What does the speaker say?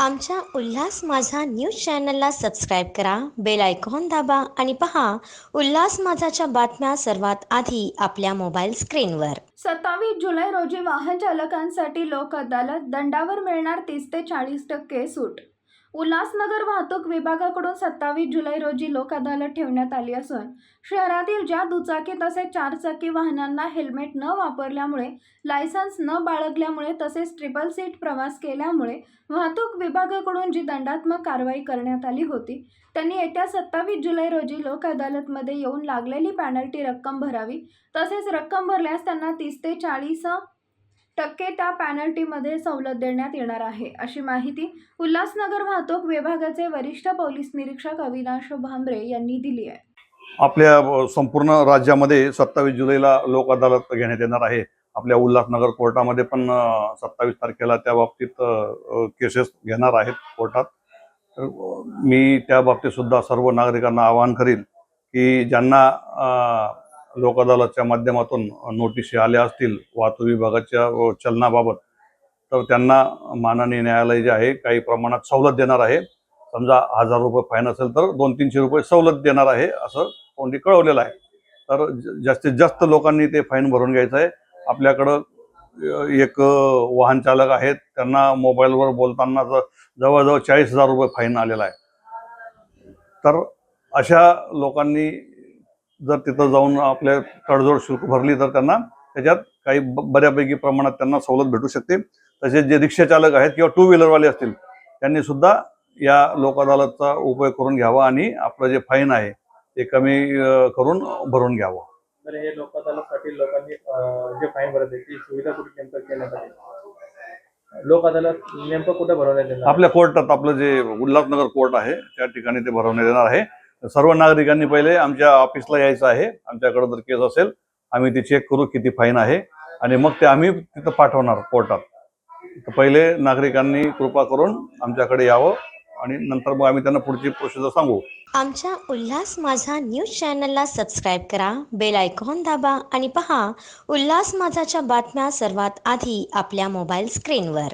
आमच्या उल्हास माझा न्यूज चॅनलला सबस्क्राईब करा बेल आयकॉन दाबा आणि पहा उल्हास माझाच्या बातम्या सर्वात आधी आपल्या मोबाईल स्क्रीनवर. सत्तावीस जुलै रोजी वाहन चालकांसाठी लोक अदालत दंडावर मिळणार तीस ते चाळीस टक्के सूट उल्हासनगर वाहतूक विभागाकडून सत्तावीस जुलै रोजी लोक अदालत ठेवण्यात आली असून शहरातील ज्या दुचाकी तसेच चारचाकी वाहनांना हेल्मेट न वापरल्यामुळे लायसन्स न बाळगल्यामुळे तसेच ट्रिपल सीट प्रवास केल्यामुळे वाहतूक विभागाकडून जी दंडात्मक कारवाई करण्यात आली होती त्यांनी येत्या सत्तावीस जुलै रोजी लोक अदालतमध्ये येऊन लागलेली पॅनल्टी रक्कम भरावी. तसेच रक्कम भरल्यास त्यांना तीस ते चाळीस टक्के त्या पॅनल्टीमध्ये सवलत देण्यात येणार आहे अशी माहिती उल्हासनगर वाहतूक विभागाचे वरिष्ठ पोलीस निरीक्षक अविनाश भांबरे यांनी दिली आहे. आपल्या संपूर्ण राज्यामध्ये सत्तावीस जुलैला लोक अदालत घेण्यात येणार आहे. आपल्या उल्हासनगर कोर्टामध्ये पण सत्तावीस तारखेला त्या बाबतीत केसेस घेणार आहेत कोर्टात. तर, मी त्या बाबतीत सुद्धा सर्व नागरिकांना आवाहन करील की ज्यांना लोकअदालतच्या लोक अदालतच्या माध्यमातून नोटिशी आल्या असतील वाहतूक विभागाच्या चलनाबाबत तर त्यांना माननीय न्यायालय जे आहे काही प्रमाणात सवलत देणार आहे. समजा हजार रुपये फाईन असेल तर दोन तीनशे रुपये सवलत देणार आहे असं कोणी कळवलेलं आहे. तर ज- जास्तीत जास्त लोकांनी ते फाईन भरून घ्यायचं आहे. आपल्याकडं एक वाहन चालक आहेत त्यांना मोबाईलवर बोलताना जवळजवळ चाळीस हजार रुपये फाईन आलेला आहे. तर अशा लोकांनी जर तिथं जाऊन आपल्या तडजोड शुल्क भरली तर त्यांना त्याच्यात काही बऱ्यापैकी प्रमाणात त्यांना सवलत भेटू शकते. तसेच जे रिक्षा चालक आहेत किंवा टू व्हीलरवाले असतील त्यांनी सुद्धा या लोक अदालतचा उपयोग करून घ्यावा आणि आपलं जे फाईन आहे ते कमी करून भरून घ्यावं. तर हे लोक अदालतसाठी लोकांनी जे फाईन भरत ती सुविधा कुठे नेमकं लोक अदालत नेमकं कुठं भरवण्यात येणार? आपल्या कोर्टात आपलं जे उल्हासनगर कोर्ट आहे त्या ठिकाणी ते भरवण्यात येणार आहे. सर्व नागरिकांनी पहिले आमच्या ऑफिसला यायचं आहे. आमच्याकडे जर केस असेल आम्ही ती चेक करू किती फाईन आहे. आणि मग ते आम्ही तिथं पाठवणार कोर्टात. तर पहिले नागरिकांनी कृपा करून आमच्याकडे यावं आणि नंतर मग आम्ही त्यांना पुढची प्रोसिजर सांगू. आमच्या उल्हास माझा न्यूज चॅनलला सबस्क्राईब करा बेल आयकॉन दाबा आणि पहा उल्हास माझाच्या बातम्या सर्वात आधी आपल्या मोबाईल स्क्रीनवर